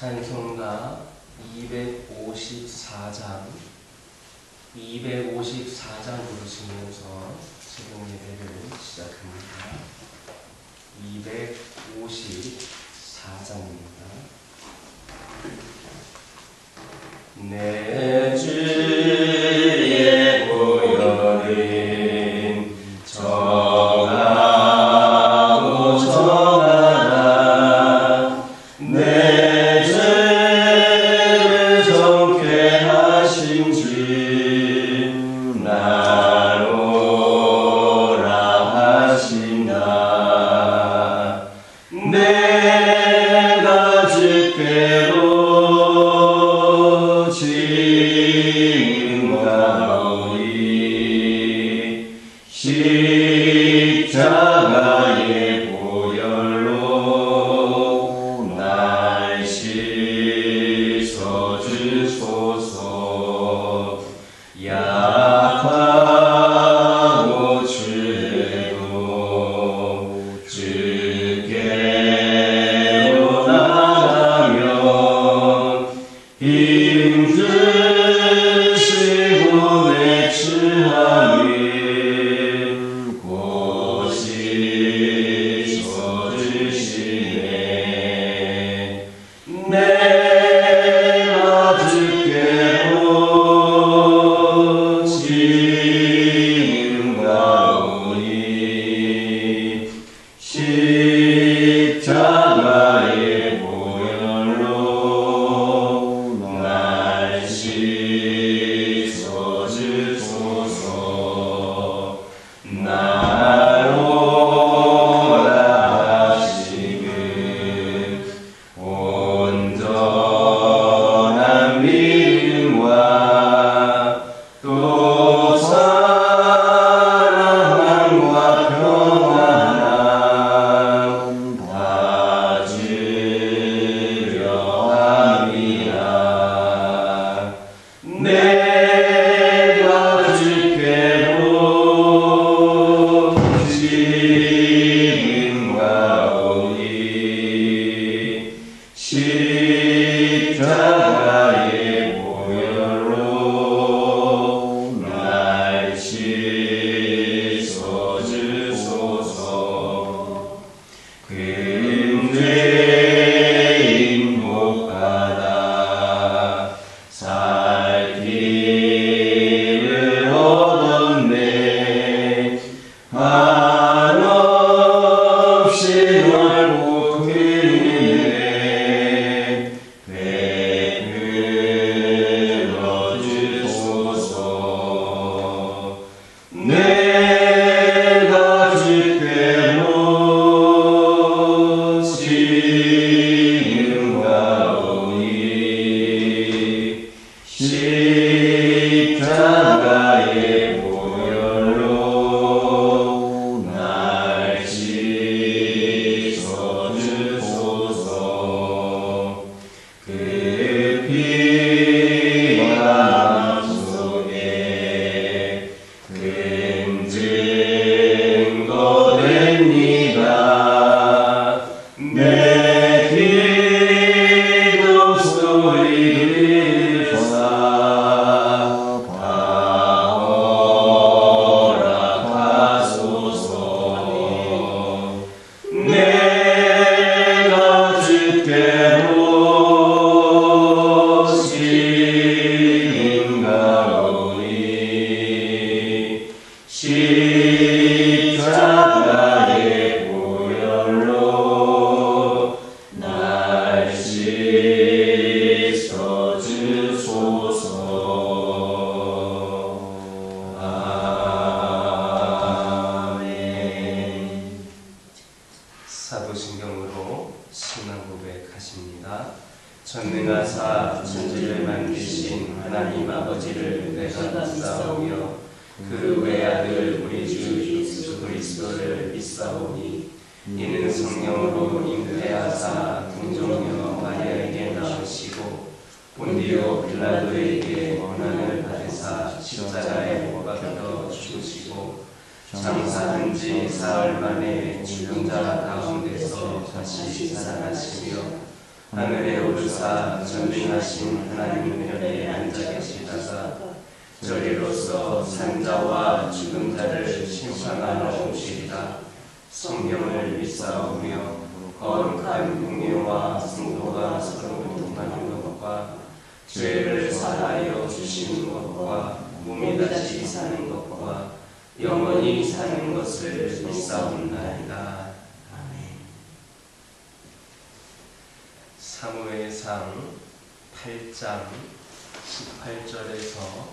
찬송가 254장 254장 부르시면서 지금 예배를 시작합니다. 254장입니다. 내 주. Krishna. Yeah. 중앙고백 하십니다. 전능하사 천지를 만드신 하나님 아버지를 내가 믿사오며 그 외아들 우리 주 예수 그리스도를 믿사오니 이는 성령으로 잉태하사 궁정녀 마리아에게 나오시고 본디오 빌라도에게 원한을 받으사 십자가에 못 박혀 죽으시고 장사한지 사흘 만에 죽은 자 가운데서 다시 살아나시며 하늘에 오르사 전능하신 하나님 편에 앉아 계시다가 저리로서 산자와 죽은 자를 심판하러 오시리라. 성령을 믿사오며 거룩한 공예와 성도가 서로 동하는 것과 죄를 사하여 주시는 것과 몸이 다시 사는 것과 영원히 사는 것을 믿사옵나이다. 사무엘상 8장 18절에서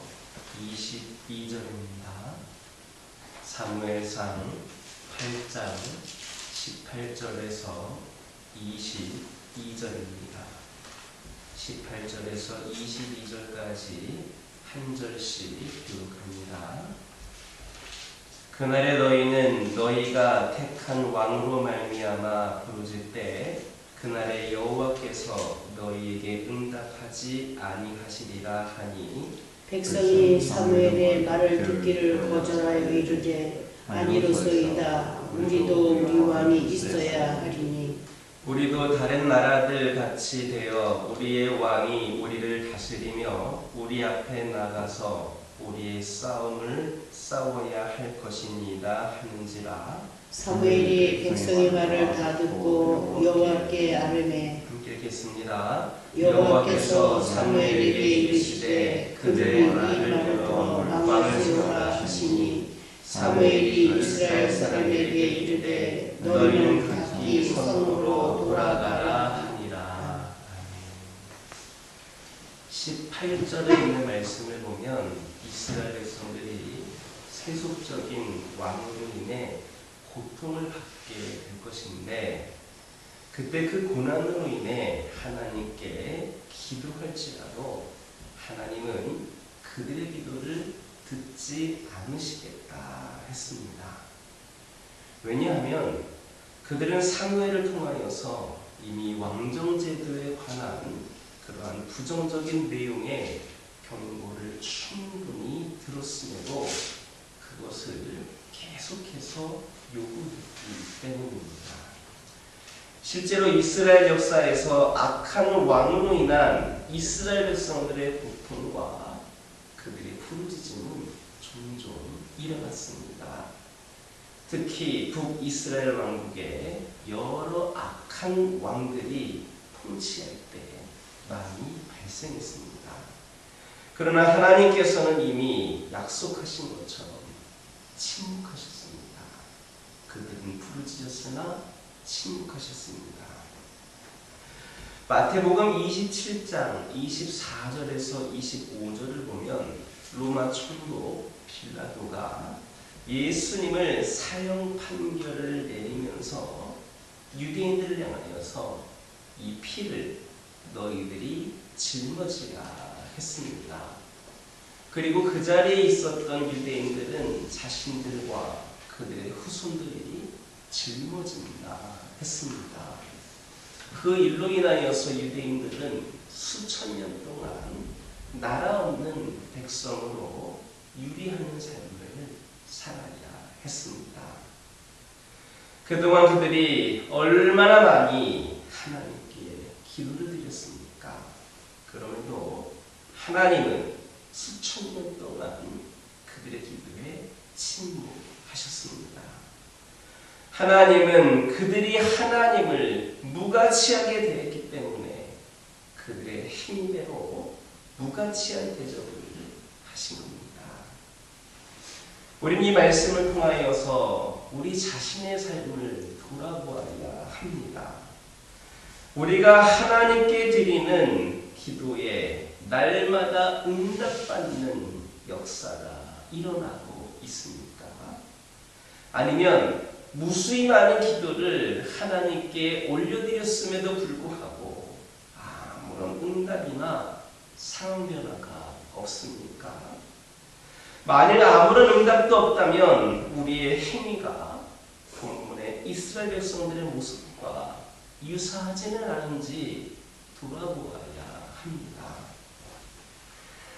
22절입니다. 사무엘상 8장 18절에서 22절입니다. 18절에서 22절까지 한 절씩 교육합니다. 그날에 너희는 너희가 택한 왕으로 말미암아 부르짖 때 그날에 여호와께서 너희에게 응답하지 아니하시리라 하니 백성이 사무엘의 말을 듣기를 거절하여 이르되 아니로소이다. 우리도 우리 왕이 있어야 하리니. 우리도 다른 나라들 같이 되어 우리의 왕이 우리를 다스리며 우리 앞에 나가서 우리의 싸움을 싸워야 할 것이니이다 하는지라 사무엘이 백성의 말을 다 듣고 여호와께 아뢰매 함께 읽겠습니다. 여호와께서 사무엘에게 이르시되 그들의 말을 들어 왕을 세우라 하시니 사무엘이 이스라엘 사람에게 이르되 너희는 각기 성으로 돌아가라 하니라. 18절에 있는 말씀을 보면 이스라엘 백성들이 세속적인 왕으로 인해 고통을 받게 될 것인데 그때 그 고난으로 인해 하나님께 기도할지라도 하나님은 그들의 기도를 듣지 않으시겠다 했습니다. 왜냐하면 그들은 사무엘을 통하여서 이미 왕정제도에 관한 그러한 부정적인 내용의 경고를 충분히 들었음에도 그것을 계속해서 요구했기 때문입니다. 실제로 이스라엘 역사에서 악한 왕으로 인한 이스라엘 백성들의 고통과 그들의 부르짖음은 종종 일어났습니다. 특히 북이스라엘 왕국에 여러 악한 왕들이 통치할 때 많이 발생했습니다. 그러나 하나님께서는 이미 약속하신 것처럼 침묵하셨습니다. 그들은 부르짖었으나 침묵하셨습니다. 마태복음 27장 24절에서 25절을 보면 로마 총독 빌라도가 예수님을 사형 판결을 내리면서 유대인들을 향하여서 이 피를 너희들이 짊어지라 했습니다. 그리고 그 자리에 있었던 유대인들은 자신들과 그들의 후손들이 짊어진다 했습니다. 그 일로 인하여서 유대인들은 수천 년 동안 나라 없는 백성으로 유리하는 삶을 살아야 했습니다. 그동안 그들이 얼마나 많이 하나님께 기도를 드렸습니까? 그럼에도 하나님은 수천 년 동안 그들의 기도에 침묵하셨습니다. 하나님은 그들이 하나님을 무가치하게 대했기 때문에 그들의 힘대로 무가치한 대접을 하신 겁니다. 우리는 이 말씀을 통하여서 우리 자신의 삶을 돌아보아야 합니다. 우리가 하나님께 드리는 기도에 날마다 응답받는 역사가 일어나고 있습니까? 아니면 무수히 많은 기도를 하나님께 올려드렸음에도 불구하고 아무런 응답이나 상황 변화가 없습니까? 만일 아무런 응답도 없다면 우리의 행위가 본문의 이스라엘 백성들의 모습과 유사하지는 않은지 돌아보아야 합니다.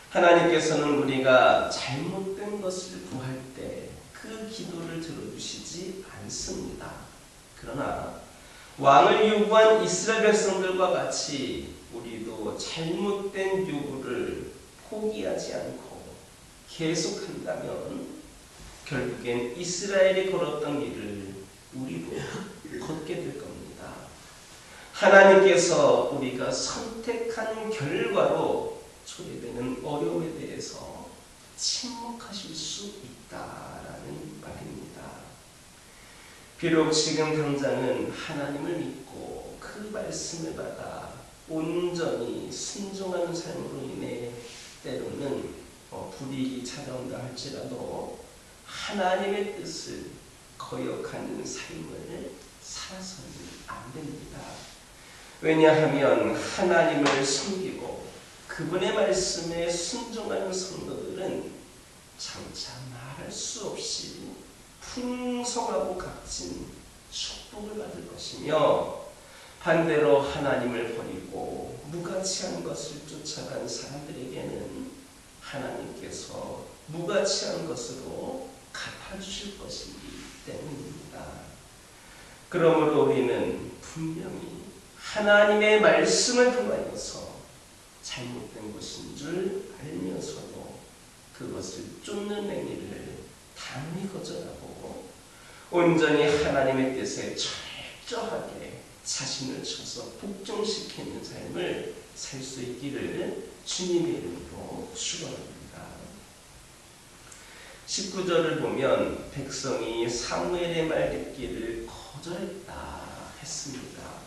하나님께서는 우리가 잘못된 것을 구할 때 그 기도를 들어주시지 않습니다. 그러나 왕을 요구한 이스라엘 백성들과 같이 우리도 잘못된 요구를 포기하지 않고 계속한다면 결국엔 이스라엘이 걸었던 길을 우리도 걷게 될 겁니다. 하나님께서 우리가 선택한 결과로 초래되는 어려움에 대해서 침묵하실 수 있다라는 말입니다. 비록 지금 당장은 하나님을 믿고 그 말씀을 받아 온전히 순종하는 삶으로 인해 때로는 어, 불이익이 찾아온다 할지라도 하나님의 뜻을 거역하는 삶을 살아서는 안 됩니다. 왜냐하면 하나님을 섬기고 그분의 말씀에 순종하는 성도들은 장차 말할 수 없이 풍성하고 값진 축복을 받을 것이며 반대로 하나님을 버리고 무가치한 것을 쫓아간 사람들에게는 하나님께서 무가치한 것으로 갚아주실 것이기 때문입니다. 그러므로 우리는 분명히 하나님의 말씀을 통하여서 잘못된 것인 줄 알면서도 그것을 쫓는 행위를 단히 거절하고 온전히 하나님의 뜻에 철저하게 자신을 쳐서 복종시키는 삶을 살 수 있기를 주님의 이름으로 축원합니다. 19절을 보면 백성이 사무엘의 말 듣기를 거절했다 했습니다.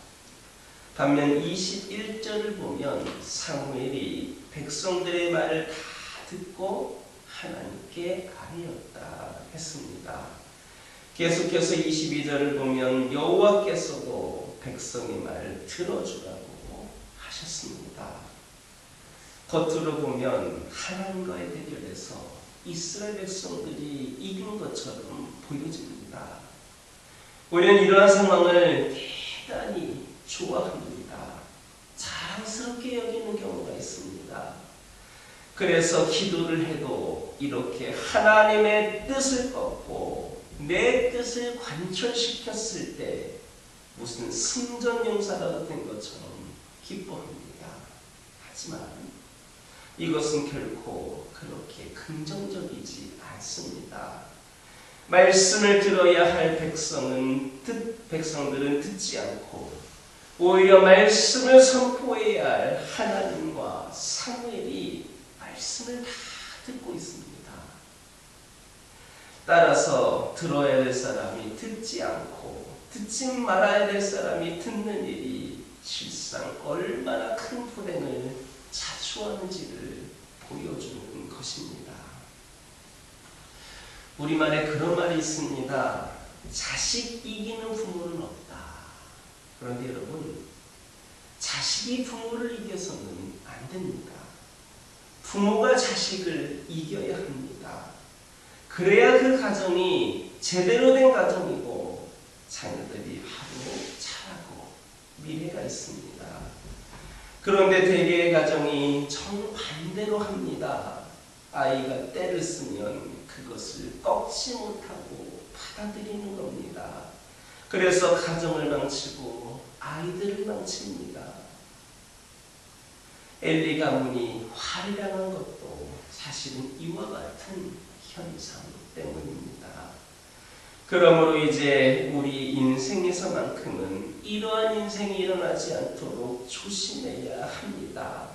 반면 21절을 보면 사무엘이 백성들의 말을 다 듣고 하나님께 아뢰었다 했습니다. 계속해서 22절을 보면 여호와께서도 백성의 말을 들어주라고 하셨습니다. 겉으로 보면 하나님과의 대결에서 이스라엘 백성들이 이긴 것처럼 보여집니다. 우리는 이러한 상황을 대단히 좋아합니다. 자랑스럽게 여기는 경우가 있습니다. 그래서 기도를 해도 이렇게 하나님의 뜻을 꺾고 내 뜻을 관철시켰을 때 무슨 승전용사라도 된 것처럼 기뻐합니다. 하지만 이것은 결코 그렇게 긍정적이지 않습니다. 말씀을 들어야 할 백성은 듣, 백성들은 듣지 않고 오히려 말씀을 선포해야 할 하나님과 사무엘이 말씀을 다 듣고 있습니다. 따라서 들어야 될 사람이 듣지 않고 듣지 말아야 될 사람이 듣는 일이 실상 얼마나 큰 불행을 자초하는지를 보여주는 것입니다. 우리말에 그런 말이 있습니다. 자식 이기는 부모는 없다. 그런데 여러분, 자식이 부모를 이겨서는 안 됩니다. 부모가 자식을 이겨야 합니다. 그래야 그 가정이 제대로 된 가정이고 자녀들이 하루 잘하고 미래가 있습니다. 그런데 대개의 가정이 정반대로 합니다. 아이가 때를 쓰면 그것을 꺾지 못하고 받아들이는 겁니다. 그래서 가정을 망치고 아이들을 망칩니다. 엘리 가문이 화려한 것도 사실은 이와 같은 현상 때문입니다. 그러므로 이제 우리 인생에서만큼은 이러한 인생이 일어나지 않도록 조심해야 합니다.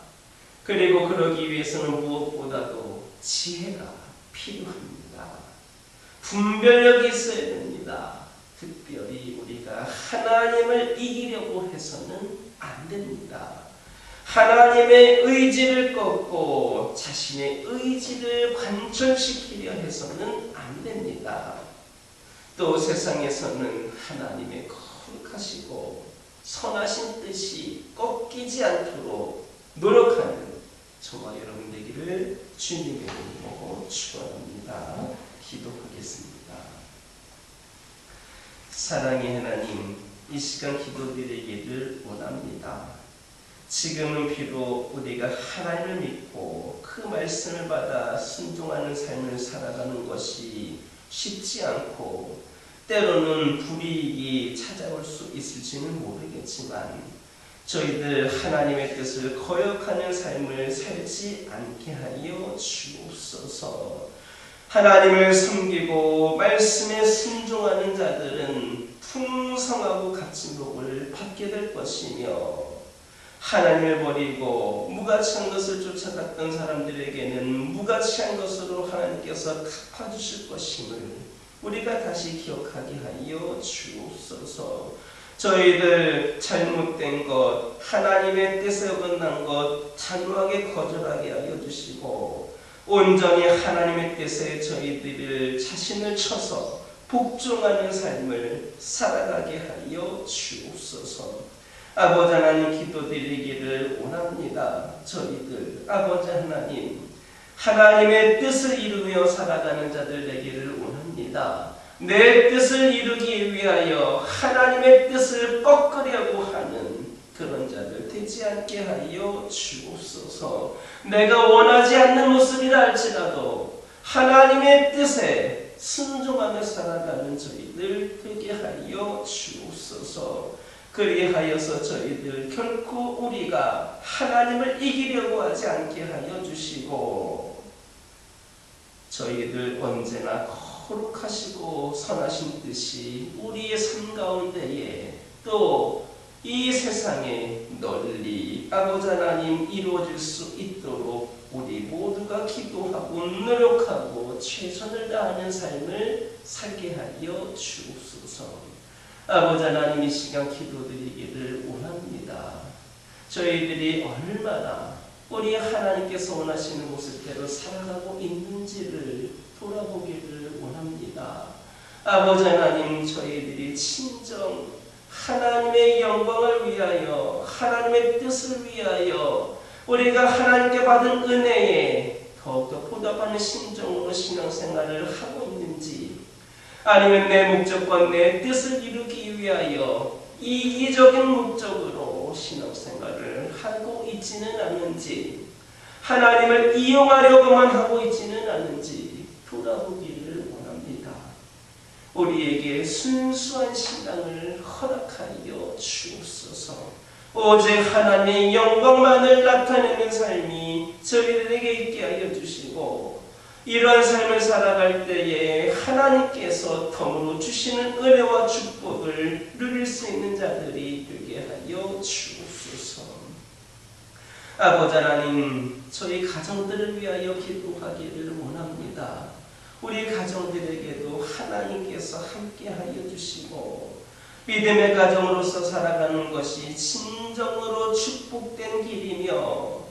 그리고 그러기 위해서는 무엇보다도 지혜가 필요합니다. 분별력이 있어야 됩니다. 특별히 우리가 하나님을 이기려고 해서는 안 됩니다. 하나님의 의지를 꺾고 자신의 의지를 관철시키려 해서는 안 됩니다. 또 세상에서는 하나님의 거룩하시고 선하신 뜻이 꺾이지 않도록 노력하는 저와 여러분 되기를 주님의 이름으로 축원합니다. 기도하겠습니다. 사랑의 하나님, 이 시간 기도드리기를 원합니다. 지금은 비록 우리가 하나님을 믿고 그 말씀을 받아 순종하는 삶을 살아가는 것이 쉽지 않고 때로는 불이익이 찾아올 수 있을지는 모르겠지만 저희들 하나님의 뜻을 거역하는 삶을 살지 않게 하여 주옵소서. 하나님을 섬기고 말씀에 순종하는 자들은 풍성하고 값진 복을 받게 될 것이며 하나님을 버리고 무가치한 것을 쫓아갔던 사람들에게는 무가치한 것으로 하나님께서 갚아주실 것임을 우리가 다시 기억하게 하여 주옵소서. 저희들 잘못된 것, 하나님의 뜻에 어긋난 것 단호하게 거절하게 하여 주시고 온전히 하나님의 뜻에 저희들을 자신을 쳐서 복종하는 삶을 살아가게 하여 주옵소서. 아버지 하나님 기도드리기를 원합니다. 저희들 아버지 하나님 하나님의 뜻을 이루며 살아가는 자들 되기를 원합니다. 내 뜻을 이루기 위하여 하나님의 뜻을 꺾으려고 하는 그런 자들 되지 않게 하여 주옵소서. 내가 원하지 않는 모습이라 할지라도 하나님의 뜻에 순종하며 살아가는 저희들 되게 하여 주옵소서. 그리하여서 저희들 결코 우리가 하나님을 이기려고 하지 않게 하여 주시고 저희들 언제나 거룩하시고 선하신 뜻이 우리의 삶 가운데에 또 이 세상에 널리 아버지 하나님 이루어질 수 있도록 우리 모두가 기도하고 노력하고 최선을 다하는 삶을 살게 하여 주옵소서. 아버지 하나님 이 시간 기도드리기를 원합니다. 저희들이 얼마나 우리 하나님께서 원하시는 모습대로 살아가고 있는지를 돌아보기를 원합니다. 아버지 하나님 저희들이 친정 하나님의 영광을 위하여 하나님의 뜻을 위하여 우리가 하나님께 받은 은혜에 더욱더 보답하는 심정으로 신앙생활을 하고 있는지 아니면 내 목적과 내 뜻을 이루기 위하여 이기적인 목적으로 신앙생활을 하고 있지는 않는지 하나님을 이용하려고만 하고 있지는 않는지 돌아보기를. 우리에게 순수한 신앙을 허락하여 주옵소서. 오직 하나님의 영광만을 나타내는 삶이 저희들에게 있게 하여 주시고 이러한 삶을 살아갈 때에 하나님께서 덤으로 주시는 은혜와 축복을 누릴 수 있는 자들이 되게 하여 주옵소서. 아버지 하나님, 저희 가정들을 위하여 기도하기를 원합니다. 우리 가정들에게도 하나님께서 함께 하여 주시고 믿음의 가정으로서 살아가는 것이 진정으로 축복된 길이며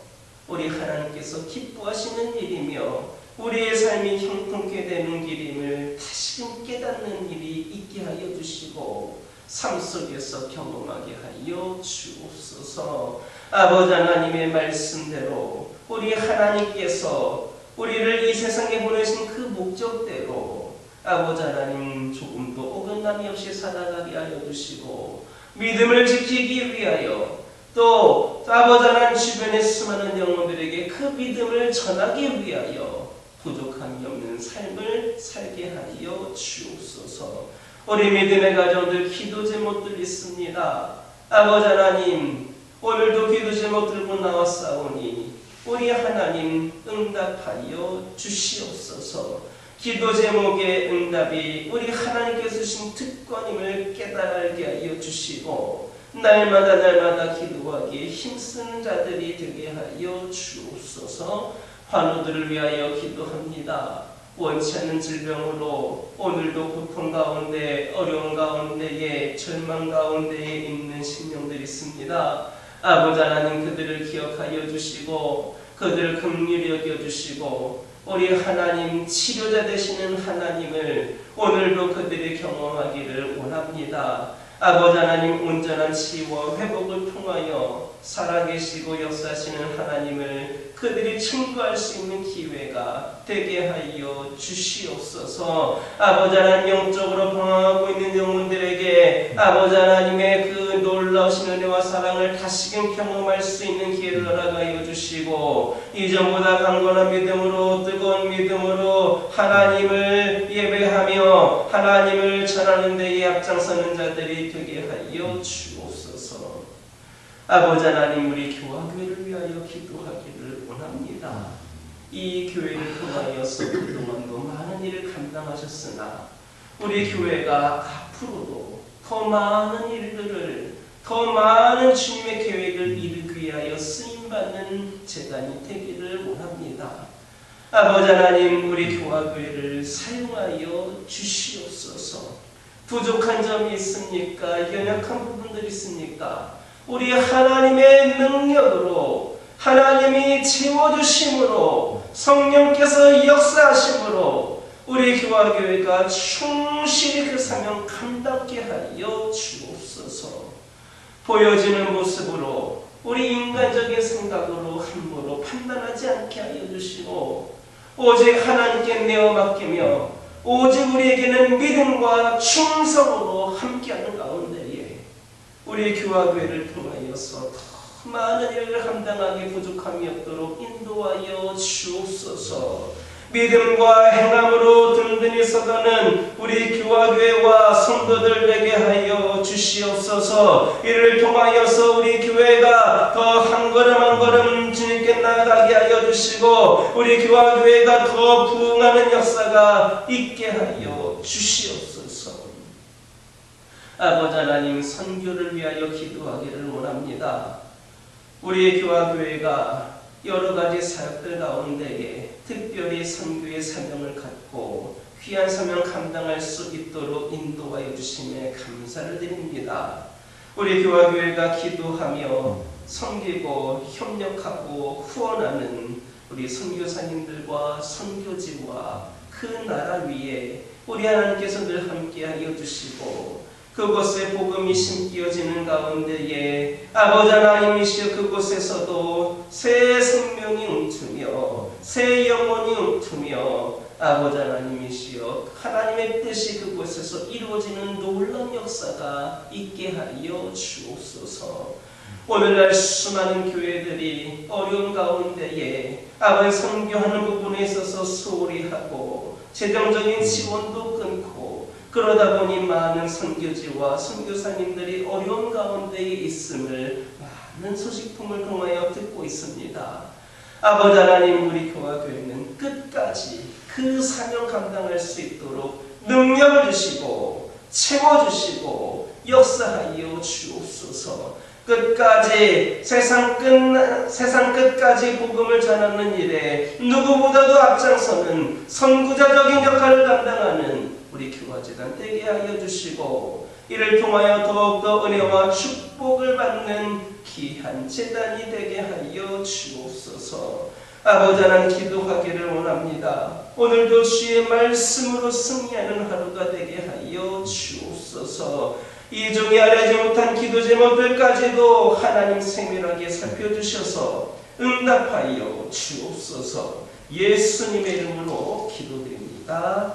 우리 하나님께서 기뻐하시는 일이며 우리의 삶이 형통케 되는 길임을 다시금 깨닫는 일이 있게 하여 주시고 삶 속에서 경험하게 하여 주옵소서. 아버지 하나님의 말씀대로 우리 하나님께서 우리를 이 세상에 보내신 그 목적대로 아버지 하나님 조금도 어긋남이 없이 살아가게 하여 주시고 믿음을 지키기 위하여 또 아버지 하나님 주변에 수많은 영혼들에게 그 믿음을 전하기 위하여 부족함이 없는 삶을 살게 하여 주옵소서. 우리 믿음의 가정들 기도 제목들 있습니다. 아버지 하나님 오늘도 기도 제목 들고 나왔사오니 우리 하나님 응답하여 주시옵소서. 기도 제목의 응답이 우리 하나님께서 주신 특권임을 깨달게 하여 주시고 날마다 날마다 기도하기에 힘쓰는 자들이 되게 하여 주옵소서. 환우들을 위하여 기도합니다. 원치 않는 질병으로 오늘도 고통 가운데 어려운 가운데에 절망 가운데에 있는 심령들이 있습니다. 아버지 하나님 그들을 기억하여 주시고 그들을 긍휼히 여겨 주시고 우리 하나님 치료자 되시는 하나님을 오늘도 그들이 경험하기를 원합니다. 아버지 하나님 온전한 치유와 회복을 통하여 살아계시고 역사하시는 하나님을 그들이 증거할 수 있는 기회가 되게 하여 주시옵소서. 아버지 하나님 영적으로 방황하고 있는 영혼들에게 아버지 하나님의 그 놀라우신 은혜와 사랑을 다시금 경험할 수 있는 기회를 허락하여 주시고 이전보다 강건한 믿음으로 뜨거운 믿음으로 하나님을 예배하며 하나님을 전하는 데에 앞장서는 자들이 되게 하여 주옵소서. 아버지 하나님 우리 교화교회를 위하여 기도하기를 원합니다. 이 교회를 통하여서 그동안도 많은 일을 감당하셨으나 우리 교회가 앞으로도 더 많은 일들을 더 많은 주님의 계획을 이루기 위하여 쓰임받는 재단이 되기를 원합니다. 아버지 하나님 우리 교화교회를 사용하여 주시옵소서 부족한 점이 있습니까? 연약한 부분들이 있습니까? 우리 하나님의 능력으로 하나님이 채워주심으로 성령께서 역사하심으로 우리 교화교회가 충실히 그 사명 감당케 하여 주옵소서. 보여지는 모습으로 우리 인간적인 생각으로 함부로 판단하지 않게 하여 주시고 오직 하나님께 내어 맡기며 오직 우리에게는 믿음과 충성으로 함께하는 가운데에 우리 교화교회를 통하여서 더 많은 일을 감당하기 부족함이 없도록 인도하여 주옵소서. 믿음과 행함으로 든든히 서가는 우리 교화교회와 성도들 되게 하여 주시옵소서. 이를 통하여서 우리 교회가 더 한 걸음 한 걸음 주님께 나아가게 하여 주시고 우리 교화교회가 더 부흥하는 역사가 있게 하여 주시옵소서. 아버지 하나님 선교를 위하여 기도하기를 원합니다. 우리 교화교회가 여러 가지 사역들 가운데에 특별히 선교의 사명을 갖고 귀한 사명 감당할 수 있도록 인도하여 주심에 감사를 드립니다. 우리 교화교회가 기도하며 섬기고 협력하고 후원하는 우리 선교사님들과 선교지와 그 나라 위에 우리 하나님께서 늘 함께 하여 주시고 그곳에 복음이 심기어지는 가운데에 아버지 하나님이시여 그곳에서도 새 생명이 움트며 새 영혼이 움트며 아버지 하나님이시여 하나님의 뜻이 그곳에서 이루어지는 놀라운 역사가 있게 하여 주옵소서. 오늘날 수많은 교회들이 어려운 가운데에 아버지 선교하는 부분에 있어서 소홀히 하고 재정적인 지원도 그러다 보니 많은 선교지와 선교사님들이 어려운 가운데에 있음을 많은 소식통을 통하여 듣고 있습니다. 아버지 하나님 우리 교화교회는 끝까지 그 사명 감당할 수 있도록 능력을 주시고 채워주시고 역사하여 주옵소서. 끝까지 세상 끝 세상 끝까지 복음을 전하는 일에 누구보다도 앞장서는 선구자적인 역할을 담당하는 우리 교화재단 되게 하여 주시고 이를 통하여 더욱더 은혜와 축복을 받는 귀한 재단이 되게 하여 주옵소서. 아버지 하나님 기도하기를 원합니다. 오늘도 주의 말씀으로 승리하는 하루가 되게 하여 주옵소서. 이 중에 알지 못한 기도 제목들까지도 하나님 세밀하게 살펴주셔서 응답하여 주옵소서. 예수님의 이름으로 기도드립니다.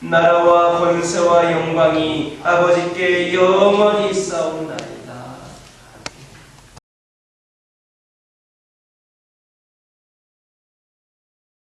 나라와 권세와 영광이 아버지께 영원히 싸움나니